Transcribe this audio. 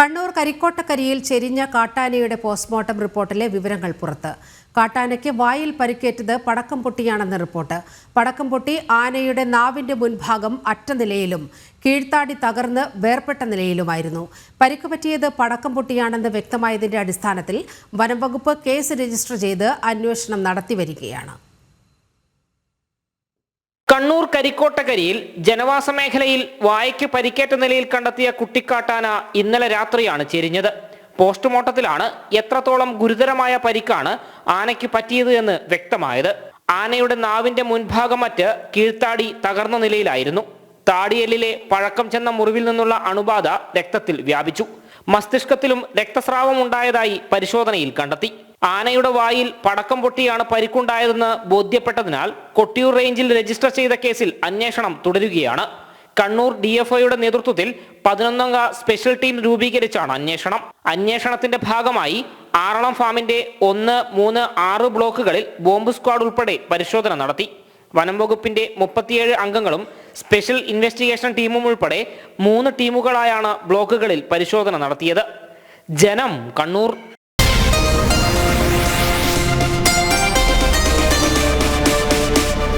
കണ്ണൂർ കരിക്കോട്ടക്കരിയിൽ ചെരിഞ്ഞ കാട്ടാനയുടെ പോസ്റ്റ്മോർട്ടം റിപ്പോർട്ടിലെ വിവരങ്ങൾ പുറത്ത്. കാട്ടാനയ്ക്ക് വായിൽ പരിക്കേറ്റത് പടക്കം പൊട്ടിയാണെന്ന് റിപ്പോർട്ട്. പടക്കം പൊട്ടി ആനയുടെ നാവിന്റെ മുൻഭാഗം അറ്റ നിലയിലും കീഴ്ത്താടി തകർന്ന് വേർപെട്ട നിലയിലുമായിരുന്നു. പരിക്ക് പറ്റിയത് പടക്കം പൊട്ടിയാണെന്ന് വ്യക്തമായതിന്റെ അടിസ്ഥാനത്തിൽ വനംവകുപ്പ് കേസ് രജിസ്റ്റർ ചെയ്ത് അന്വേഷണം നടത്തിവരികയാണ് കണ്ണൂർ കരിക്കോട്ടക്കരിയിൽ ജനവാസ മേഖലയിൽ വായ്ക്ക് പരിക്കേറ്റ നിലയിൽ കണ്ടെത്തിയ കുട്ടിക്കാട്ടാന ഇന്നലെ രാത്രിയാണ് ചെരിഞ്ഞത്. പോസ്റ്റ്മോർട്ടത്തിലാണ് എത്രത്തോളം ഗുരുതരമായ പരിക്കാണ് ആനയ്ക്ക് പറ്റിയത് എന്ന് വ്യക്തമായത്. ആനയുടെ നാവിന്റെ മുൻഭാഗം മറ്റ് കീഴ്ത്താടി തകർന്ന നിലയിലായിരുന്നു. താടിയെല്ലിലെ പഴക്കം ചെന്ന മുറിവിൽ നിന്നുള്ള അണുബാധ രക്തത്തിൽ വ്യാപിച്ചു. മസ്തിഷ്കത്തിലും രക്തസ്രാവം ഉണ്ടായതായി പരിശോധനയിൽ കണ്ടെത്തി. ആനയുടെ വായിൽ പടക്കം പൊട്ടിയാണ് പരിക്കുണ്ടായതെന്ന് ബോധ്യപ്പെട്ടതിനാൽ കൊട്ടിയൂർ റേഞ്ചിൽ രജിസ്റ്റർ ചെയ്ത കേസിൽ അന്വേഷണം തുടരുകയാണ്. കണ്ണൂർ ഡി എഫ് ഐയുടെ നേതൃത്വത്തിൽ പതിനൊന്നംഗ സ്പെഷ്യൽ ടീം രൂപീകരിച്ചാണ് അന്വേഷണം. അന്വേഷണത്തിന്റെ ഭാഗമായി ആറളം ഫാമിന്റെ ഒന്ന് മൂന്ന് ആറ് ബ്ലോക്കുകളിൽ ബോംബ് സ്ക്വാഡ് ഉൾപ്പെടെ പരിശോധന നടത്തി. വനം വകുപ്പിന്റെ മുപ്പത്തിയേഴ് അംഗങ്ങളും സ്പെഷ്യൽ ഇൻവെസ്റ്റിഗേഷൻ ടീമും ഉൾപ്പെടെ മൂന്ന് ടീമുകളായാണ് ബ്ലോക്കുകളിൽ പരിശോധന നടത്തിയത്. ജനം കണ്ണൂർ